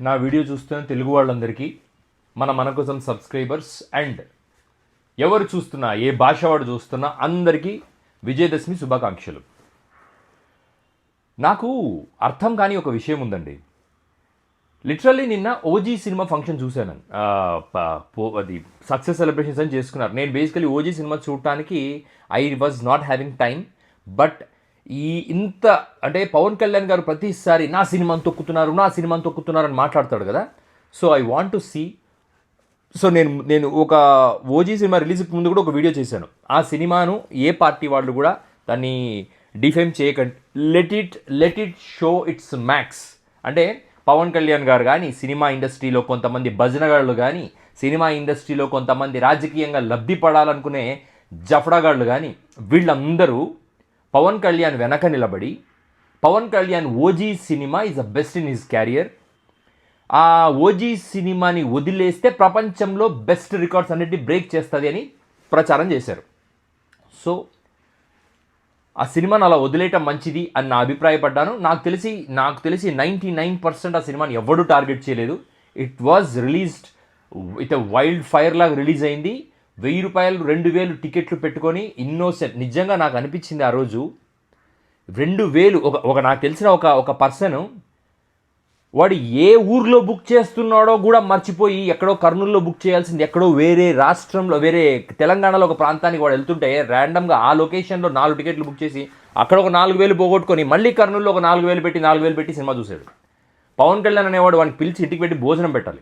నా వీడియో చూస్తున్న తెలుగు వాళ్ళందరికీ మన మన కోసం సబ్స్క్రైబర్స్ అండ్ ఎవరు చూస్తున్నా ఏ భాష వాడు చూస్తున్నా అందరికీ విజయదశమి శుభాకాంక్షలు. నాకు అర్థం కాని ఒక విషయం ఉందండి. లిటరల్లీ నిన్న ఓజీ సినిమా ఫంక్షన్ చూశాను. పో- అది సక్సెస్ సెలబ్రేషన్స్ అని చేసుకున్నారు. నేను బేసికలీ ఓజీ సినిమా చూడటానికి I was not having time but ఈ ఇంత అంటే పవన్ కళ్యాణ్ గారు ప్రతిసారి నా సినిమాను తొక్కుతున్నారు నా సినిమాను తొక్కుతున్నారు అని మాట్లాడతాడు కదా. So I want to see so నేను నేను ఒక ఓజీ సినిమా రిలీజ్కి ముందు కూడా ఒక వీడియో చేశాను. ఆ సినిమాను ఏ పార్టీ వాళ్ళు కూడా దాన్ని డిఫేమ్ చేయకండి. Let it let it show its max అంటే పవన్ కళ్యాణ్ గారు కానీ సినిమా ఇండస్ట్రీలో కొంతమంది భజనగాళ్ళు కానీ సినిమా ఇండస్ట్రీలో కొంతమంది రాజకీయంగా లబ్ధి పడాలనుకునే జఫడాగాళ్ళు కానీ వీళ్ళందరూ పవన్ కళ్యాణ్ వెనక నిలబడి Pawan Kalyan OG cinema is the best in his career ఆ ఓజీ సినిమాని వదిలేస్తే ప్రపంచంలో బెస్ట్ రికార్డ్స్ అన్నిటి బ్రేక్ చేస్తుంది అని ప్రచారం చేశారు. సో ఆ సినిమాను అలా వదిలేయటం మంచిది అని నా అభిప్రాయపడ్డాను. నాకు తెలిసి నాకు తెలిసి నైంటీ నైన్ పర్సెంట్ ఆ సినిమాని ఎవడూ టార్గెట్ చేయలేదు. It was released it wild fire లాగా రిలీజ్ అయింది. వెయ్యి రూపాయలు రెండు వేలు టికెట్లు పెట్టుకొని ఇన్నోసెంట్. నిజంగా నాకు అనిపించింది ఆ రోజు. రెండు వేలు ఒక ఒక నాకు తెలిసిన ఒక ఒక పర్సన్ వాడు ఏ ఊర్లో బుక్ చేస్తున్నాడో కూడా మర్చిపోయి ఎక్కడో కర్నూలులో బుక్ చేయాల్సింది ఎక్కడో వేరే రాష్ట్రంలో వేరే తెలంగాణలో ఒక ప్రాంతానికి వాడు వెళ్తుంటే ర్యాండమ్గా ఆ లొకేషన్లో నాలుగు టికెట్లు బుక్ చేసి అక్కడ ఒక నాలుగు వేలు పోగొట్టుకొని మళ్ళీ కర్నూలులో ఒక నాలుగు వేలు పెట్టి నాలుగు వేలు పెట్టి సినిమా చూశాడు. పవన్ కళ్యాణ్ అనేవాడు వాడిని పిలిచి ఇంటికి పెట్టి భోజనం పెట్టాలి.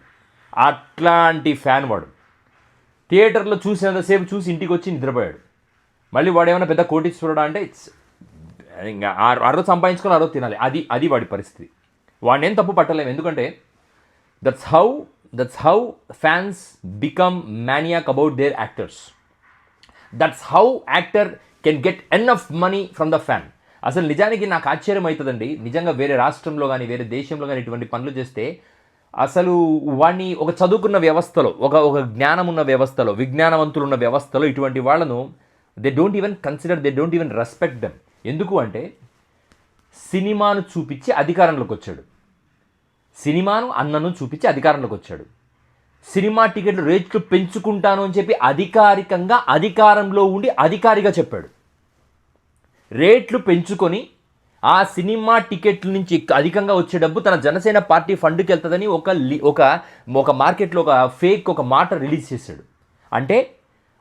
అట్లాంటి ఫ్యాన్ వాడు. థియేటర్లో చూసినంతసేపు చూసి ఇంటికి వచ్చి నిద్రపోయాడు. మళ్ళీ వాడు ఏమైనా పెద్ద కోటీశ్వరుడా అంటే ఇట్స్ ఇంకా ఆ రోజు సంపాదించుకొని ఆ రోజు తినాలి. అది అది వాడి పరిస్థితి. వాడిని ఏం తప్పు పట్టలేము. ఎందుకంటే that's how that's how fans become maniac about their actors. That's how actor can get an of money from the fan. అసలు నిజానికి నాకు ఆశ్చర్యం అవుతుందండి నిజంగా వేరే రాష్ట్రంలో కానీ వేరే దేశంలో కానీ ఇటువంటి పనులు చేస్తే అసలు వాడిని ఒక చదువుకున్న వ్యవస్థలో ఒక ఒక జ్ఞానం ఉన్న వ్యవస్థలో విజ్ఞానవంతులు ఉన్న వ్యవస్థలో ఇటువంటి వాళ్ళను they don't even consider they don't even respect them ఎందుకు అంటే సినిమాను చూపించి అధికారంలోకి వచ్చాడు. సినిమాను అన్నను చూపించి అధికారంలోకి వచ్చాడు. సినిమా టికెట్లు రేట్లు పెంచుకుంటాను అని చెప్పి అధికారికంగా అధికారంలో ఉండి అధికారిగా చెప్పాడు. రేట్లు పెంచుకొని ఆ సినిమా టికెట్ల నుంచి అధికంగా వచ్చే డబ్బు తన జనసేన పార్టీ ఫండ్కి వెళ్తుందని ఒక లి- ఒక ఒక మార్కెట్లో ఒక ఫేక్ ఒక మాట రిలీజ్ చేశాడు. అంటే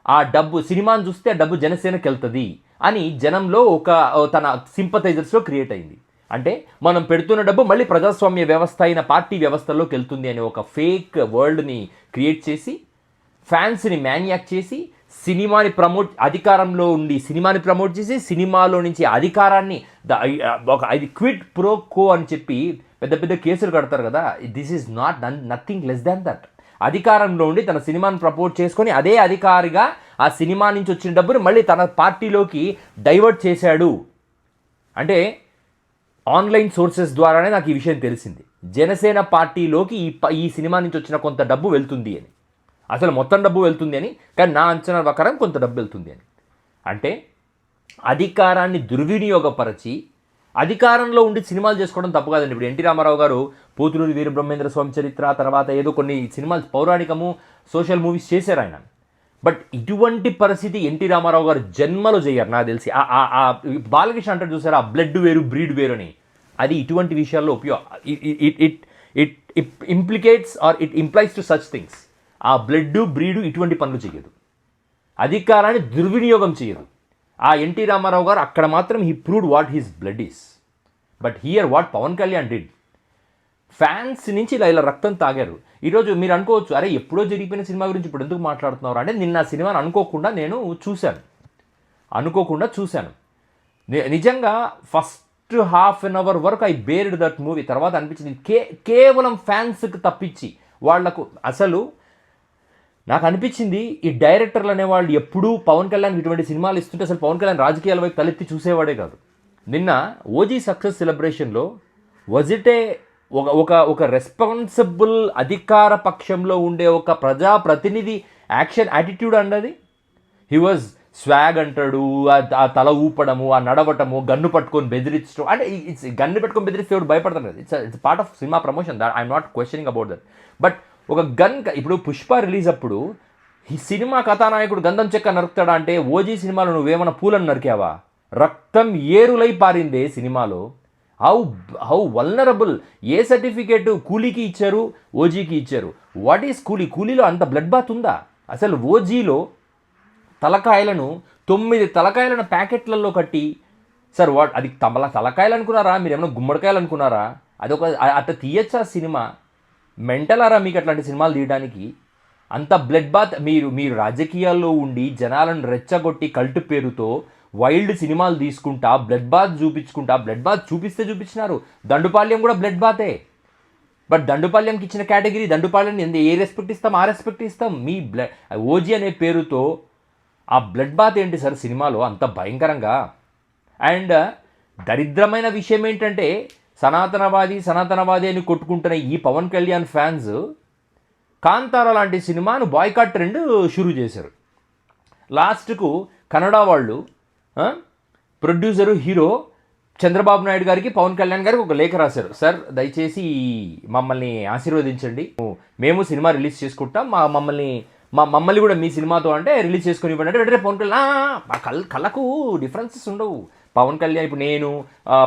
ఆ డబ్బు సినిమాను చూస్తే ఆ డబ్బు జనసేనకి వెళ్తుంది అని జనంలో ఒక తన సింపథైజర్స్లో క్రియేట్ అయింది. అంటే మనం పెడుతున్న డబ్బు మళ్ళీ ప్రజాస్వామ్య వ్యవస్థ అయిన పార్టీ వ్యవస్థలోకి వెళ్తుంది అనే ఒక ఫేక్ వరల్డ్ని క్రియేట్ చేసి ఫ్యాన్స్ని మ్యాన్యాక్ చేసి సినిమాని ప్రమోట్ అధికారంలో ఉండి సినిమాని ప్రమోట్ చేసి సినిమాలో నుంచి అధికారాన్ని ద- ఒక ఇది క్విట్ ప్రో కో అని చెప్పి పెద్ద పెద్ద కేసులు కడతారు కదా. This is not nothing less than that అధికారంలో ఉండి తన సినిమాని ప్రపోర్ట్ చేసుకొని అదే అధికారిగా ఆ సినిమా నుంచి వచ్చిన డబ్బుని మళ్ళీ తన పార్టీలోకి డైవర్ట్ చేశాడు. అంటే ఆన్లైన్ సోర్సెస్ ద్వారానే నాకు ఈ విషయం తెలిసింది. జనసేన పార్టీలోకి ఈ ప- ఈ సినిమా నుంచి వచ్చిన కొంత డబ్బు వెళ్తుంది అని. అసలు మొత్తం డబ్బు వెళ్తుంది అని కానీ నా అంచనా ప్రకారం కొంత డబ్బు వెళ్తుంది అని. అంటే అధికారాన్ని దుర్వినియోగపరచి అధికారంలో ఉండి సినిమాలు చేసుకోవడం తప్పు కాదండి. ఇప్పుడు ఎన్టీ రామారావు గారు పోతులూరి వీరబ్రహ్మేంద్ర స్వామి చరిత్ర తర్వాత ఏదో కొన్ని సినిమాలు పౌరాణికము సోషల్ మూవీస్ చేశారు ఆయన. బట్ ఇటువంటి పరిస్థితి ఎన్టీ రామారావు గారు జన్మలో చేయరు నాకు తెలిసి. ఆ- బాలకృష్ణ అంటారు చూసారు? ఆ బ్లడ్ వేరు బ్రీడ్ వేరు అని. అది ఇటువంటి విషయాల్లో ఉపయోగ it it it it implicates or it implies to such things ఆ బ్లడ్ బ్రీడు ఇటువంటి పనులు చేయదు అధికారాన్ని దుర్వినియోగం చేయదు ఆ ఎన్టీ రామారావు గారు అక్కడ మాత్రం he proved what his blood is but here what Pawan Kalyan did fans నుంచి ఇలా ఇలా రక్తం తాగారు. ఈరోజు మీరు అనుకోవచ్చు అరే ఎప్పుడో జరిగిపోయిన సినిమా గురించి ఇప్పుడు ఎందుకు మాట్లాడుతున్నారు అంటే నిన్న ఆ సినిమాని అనుకోకుండా నేను చూశాను. అనుకోకుండా చూశాను. ని- నిజంగా ఫస్ట్ హాఫ్ అన్ అవర్ వరకు ఐ బేర్డ్ దట్ మూవీ. తర్వాత అనిపించింది కే కేవలం ఫ్యాన్స్కి తప్పించి వాళ్ళకు అసలు నాకు అనిపించింది ఈ డైరెక్టర్లు అనేవాళ్ళు ఎప్పుడూ పవన్ కళ్యాణ్ ఇటువంటి సినిమాలు ఇస్తుంటే అసలు పవన్ కళ్యాణ్ రాజకీయాల వైపు తలెత్తి చూసేవాడే కాదు. నిన్న ఓజీ సక్సెస్ సెలబ్రేషన్లో వజిటే ఒక ఒక ఒక రెస్పాన్సిబుల్ అధికార పక్షంలో ఉండే ఒక ప్రజాప్రతినిధి యాక్షన్ యాటిట్యూడ్ అన్నది? హీ వాజ్ స్వాగ్ అంటాడు ఆ- తల ఊపడము ఆ నడవటము గన్ను పట్టుకొని బెదిరించడం అంటే ఇట్స్ గన్ను పెట్టుకొని బెదిరిస్తే ఎవరు భయపడతారు కదా? It's it's part of cinema promotion that I'm not questioning about that but ఒక గన్ ఇప్పుడు పుష్ప రిలీజ్ అప్పుడు ఈ సినిమా కథానాయకుడు గంధం చెక్క నరుకుతాడా అంటే ఓజీ సినిమాలో నువ్వేమైనా పూలను నరికావా? రక్తం ఏరులై పారిందే సినిమాలో. How how vulnerable A certificate కూలీకి ఇచ్చారు? ఓజీకి ఇచ్చారు. వాట్ ఈస్ కూలీ? కూలీలో అంత బ్లడ్ బాత్ ఉందా? అసలు ఓజీలో తలకాయలను తొమ్మిది తలకాయలను ప్యాకెట్లలో కట్టి సార్ వాట్ అది తమల తలకాయలు అనుకున్నారా? మీరు ఏమైనా గుమ్మడికాయలు అనుకున్నారా? అదొక అట్లా తీయచ్చా సినిమా? మెంటలారా మీకు అట్లాంటి సినిమాలు తీయడానికి అంత బ్లడ్ బాత్ మీరు మీరు రాజకీయాల్లో ఉండి జనాలను రెచ్చగొట్టి కల్ట్ పేరుతో వైల్డ్ సినిమాలు తీసుకుంటా బ్లడ్ బాత్ చూపించుకుంటా బ్లడ్ బాత్ చూపిస్తే చూపించినారు. దండుపాల్యం కూడా బ్లడ్ బాతే బట్ దండుపాల్యంకి ఇచ్చిన కేటగిరీ దండుపాల్యం ఎందు ఏ రెస్పెక్ట్ ఇస్తాం? ఆ రెస్పెక్ట్ ఇస్తాం? మీ బ్లడ్ ఓజీ అనే పేరుతో ఆ బ్లడ్ బాత్ ఏంటి సార్ సినిమాలో? అంత భయంకరంగా. అండ్ దరిద్రమైన విషయం ఏంటంటే సనాతనవాది సనాతనవాది అని కొట్టుకుంటున్న ఈ పవన్ కళ్యాణ్ ఫ్యాన్స్ కాంతార లాంటి సినిమాను బాయ్కాట్ ట్రెండ్ షురూ చేశారు. లాస్ట్కు కన్నడ వాళ్ళు ప్రొడ్యూసరు హీరో చంద్రబాబు నాయుడు గారికి పవన్ కళ్యాణ్ గారికి ఒక లేఖ రాశారు. సార్ దయచేసి మమ్మల్ని ఆశీర్వదించండి. మేము సినిమా రిలీజ్ చేసుకుంటాం. మా మమ్మల్ని మా మమ్మల్ని కూడా మీ సినిమాతో అంటే రిలీజ్ చేసుకుని ఇవ్వండి. అంటే వెంటనే పవన్ కళ్యాణ్ మా కల్ కళ్ళకు డిఫరెన్సెస్ ఉండవు. పవన్ కళ్యాణ్ ఇప్పుడు నేను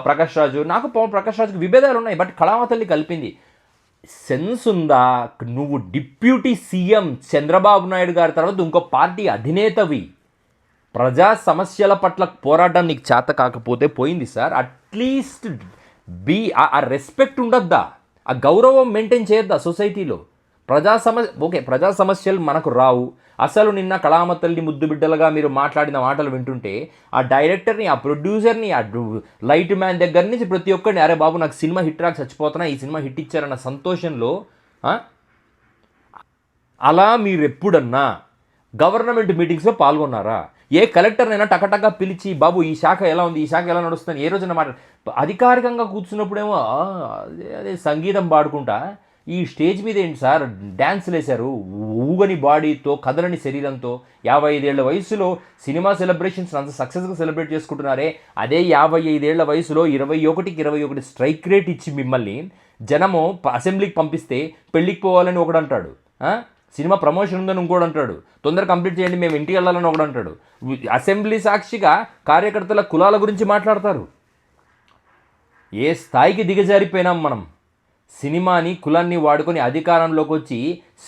ప్రకాష్ రాజు నాకు పవన్ ప్రకాష్ రాజుకి విభేదాలు ఉన్నాయి బట్ కళావతల్లి కలిపింది. సెన్స్ ఉందా? నువ్వు డిప్యూటీ సీఎం చంద్రబాబు నాయుడు గారి తర్వాత ఇంకో పార్టీ అధినేతవి. ప్రజా సమస్యల పట్ల పోరాటం నీకు చేత కాకపోతే పోయింది సార్. అట్లీస్ట్ బీ ఆ రెస్పెక్ట్ ఉండద్దా? ఆ గౌరవం మెయింటైన్ చేయొద్దా సొసైటీలో? ప్రజా సమస్య ఓకే ప్రజా సమస్యలు మనకు రావు. అసలు నిన్న కళామతల్ని ముద్దు బిడ్డలుగా మీరు మాట్లాడిన మాటలు వింటుంటే ఆ డైరెక్టర్ని ఆ ప్రొడ్యూసర్ని ఆ లైట్ మ్యాన్ దగ్గర నుంచి ప్రతి ఒక్కరిని అరే బాబు నాకు సినిమా హిట్ రాక చచ్చిపోతున్నా ఈ సినిమా హిట్ ఇచ్చారన్న సంతోషంలో అలా మీరు ఎప్పుడన్నా గవర్నమెంట్ మీటింగ్స్లో పాల్గొన్నారా? ఏ కలెక్టర్నైనా టకటక పిలిచి బాబు ఈ శాఖ ఎలా ఉంది? ఈ శాఖ ఎలా నడుస్తుంది? ఏ రోజున మాట అధికారికంగా కూర్చున్నప్పుడేమో అదే అదే సంగీతం పాడుకుంటా ఈ స్టేజ్ మీద ఏంటి సార్? డ్యాన్స్లు వేశారు ఊగని బాడీతో కదలని శరీరంతో. యాభై ఐదేళ్ళ వయసులో సినిమా సెలబ్రేషన్స్ అంత సక్సెస్గా సెలబ్రేట్ చేసుకుంటున్నారే. అదే యాభై ఐదేళ్ళ వయసులో ఇరవై ఒకటికి ఇరవై ఒకటి స్ట్రైక్ రేట్ ఇచ్చి మిమ్మల్ని జనము అసెంబ్లీకి పంపిస్తే పెళ్ళికి పోవాలని ఒకడు అంటాడు. సినిమా ప్రమోషన్ ఉందని ఇంకోటి అంటాడు. తొందరగా కంప్లీట్ చేయండి మేము ఇంటికి వెళ్ళాలని ఒకడు అంటాడు. అసెంబ్లీ సాక్షిగా కార్యకర్తల కులాల గురించి మాట్లాడతారు. ఏ స్థాయికి దిగజారిపోయినాం మనం? సినిమాని కులాన్ని వాడుకొని అధికారంలోకి వచ్చి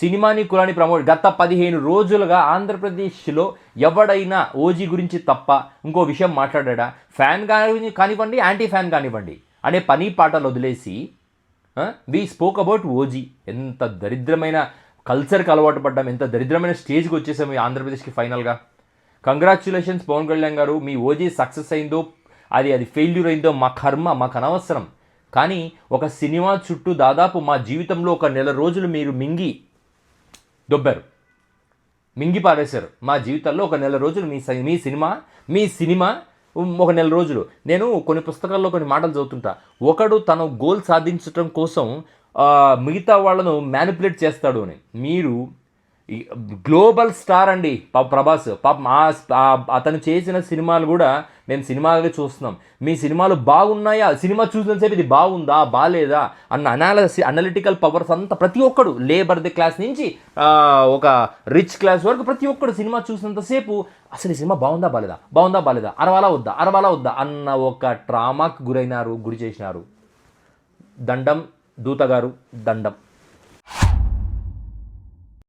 సినిమాని కులాన్ని ప్రమోట్ గత పదిహేను రోజులుగా ఆంధ్రప్రదేశ్లో ఎవడైనా ఓజీ గురించి తప్ప ఇంకో విషయం మాట్లాడా ఫ్యాన్ కాని కానివ్వండి యాంటీ ఫ్యాన్ కానివ్వండి అనే పని పాటలు వదిలేసి వి స్పోక్ అబౌట్ ఓజీ. ఎంత దరిద్రమైన కల్చర్కి అలవాటు పడ్డాం ఎంత దరిద్రమైన స్టేజ్కి వచ్చేసాము ఈ ఆంధ్రప్రదేశ్కి ఫైనల్గా. కంగ్రాచులేషన్స్ పవన్ కళ్యాణ్ గారు మీ ఓజీ సక్సెస్ అయిందో అది అది ఫెయిల్యూర్ అయిందో మా కర్మ మాకు అనవసరం. కానీ ఒక సినిమా చుట్టూ దాదాపు మా జీవితంలో ఒక నెల రోజులు మీరు మింగి దొబ్బారు. మింగి పారేశారు. మా జీవితాల్లో ఒక నెల రోజులు మీ స- మీ సినిమా మీ సినిమా ఒక నెల రోజులు. నేను కొన్ని పుస్తకాల్లో కొన్ని మాటలు చదువుతుంటా. ఒకడు తన గోల్ సాధించడం కోసం మిగతా వాళ్ళను మ్యానిపులేట్ చేస్తాడు అని. మీరు గ్లోబల్ స్టార్ అండి పాప ప్రభాస్. పాప మా అతను చేసిన సినిమాలు కూడా మేము సినిమాగా చూస్తున్నాం. మీ సినిమాలు బాగున్నాయా? సినిమా చూసినసేపు ఇది బాగుందా? బాగాలేదా అన్న అనాలసి అనలిటికల్ పవర్స్ అంతా ప్రతి ఒక్కడు లేబర్ ది క్లాస్ నుంచి ఒక రిచ్ క్లాస్ వరకు ప్రతి ఒక్కడు సినిమా చూసినంతసేపు అసలు ఈ సినిమా బాగుందా బాలేదా? బాగుందా బాలేదా? అరవాలా వద్దా? అరవాలా వద్దా? అన్న ఒక ట్రామాకు గురైనారు గురి చేసినారు. దండం దూత గారు దండం.